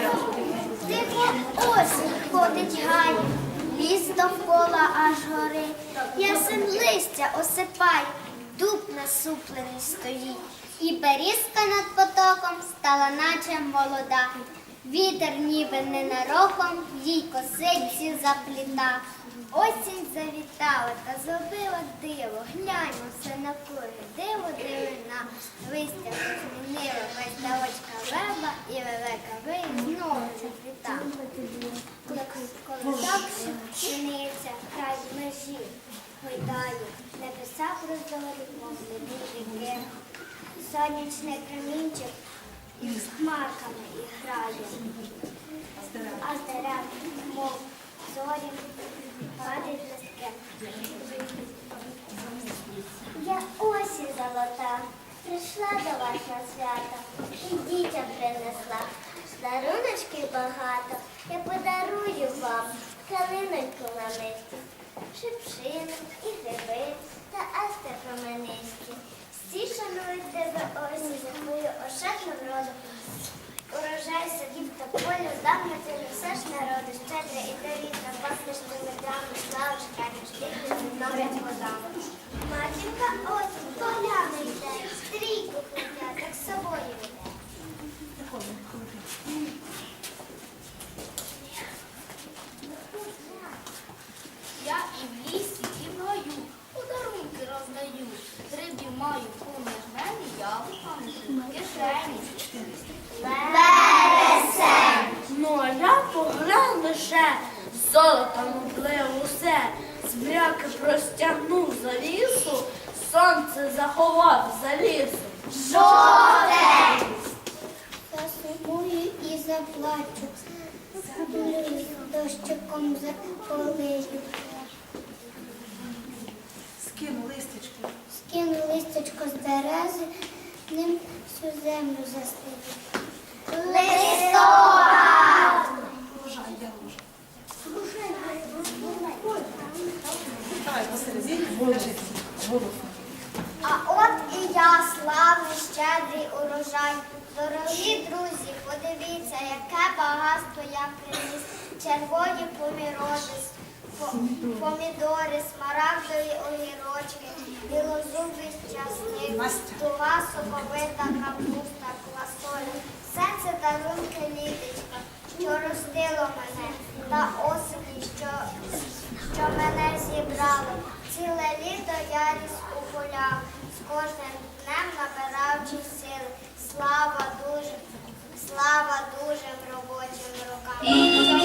щиро. Тихо осінь ходить гай, ліс довкола аж горить, ясен листя осипає, дуб насуплений стоїть. І берізка над потоком стала наче молода. Вітер ніби ненароком їй косиці запліта. Осінь завітала та зробила диво. Гляньмо все на навкруги, диво дивина. Листя змінила весь веселочка лева і велика вия знову запліта. Коли так чиниться, край межі гойдає, небеса прозорі, мов ріки. Сонячний камінчик із хмарками і грає, а з мов зорі, падають листки. Я осінь золота, прийшла до вас на свято, і дітям принесла. Даруночки багато, я подарую вам калиноньку на мисці, шипшину і гриби та асти променисті. Всі шанують тебе осінь, мою ошатну роду. Урожай полю, давно ти несеш народу, щедре і до вітра, пахнеш тими драми, славиш, кажеш, тихо відновлять водами. Матінка осінь, полями йде, стрійку хлоп'я, так з собою йде. Я і в лісі, і в гаю подарунки роздаю. Грибів маю поміж мене, яблуками в кишені. Ну, а поглянь лише, золотом облив усе, збряки простягнув за лісу, сонце заховав за лісу. Засумую і заплачу, Заплю дощиком заполию, Скину листечко. скину листочко з берези, ним всю землю застелю. Листопад! Посередині лежить голосно. А от і я, славний, щедрий урожай. Дорогі друзі, подивіться, яке багатство я приніс. Червоні поміроди, помідори, смарагдові огірочки, білозубий часник, Настя. соковита капуста, квасоля. Все це дарунки літочка, що ростило мене, та осені, що, що мене зібрало. Кожним днем набираючи сили. Слава дуже, слава дуже робочим рукам,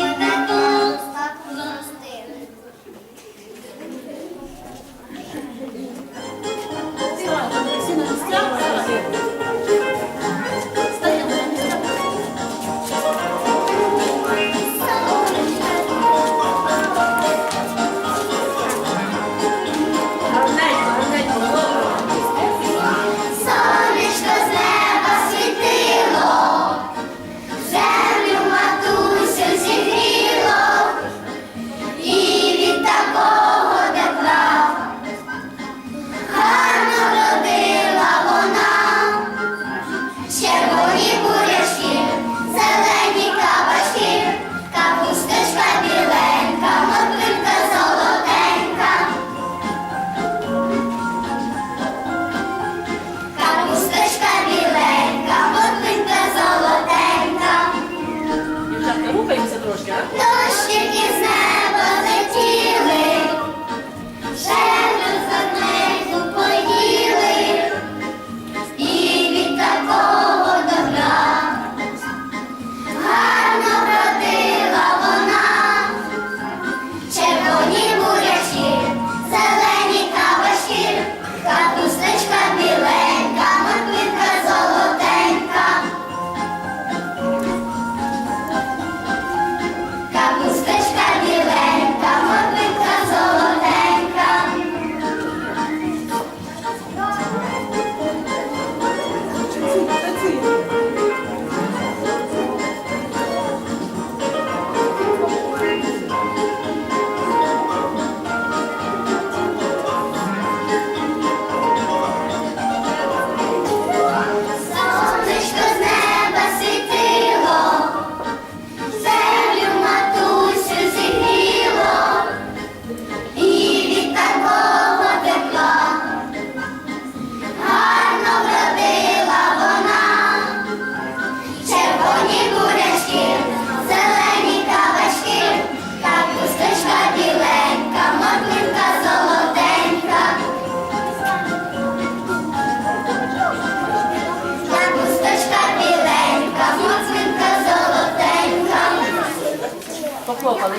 Похлопали.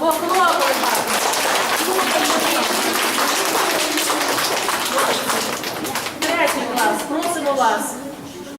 Похлопали. Третій клас, просимо вас.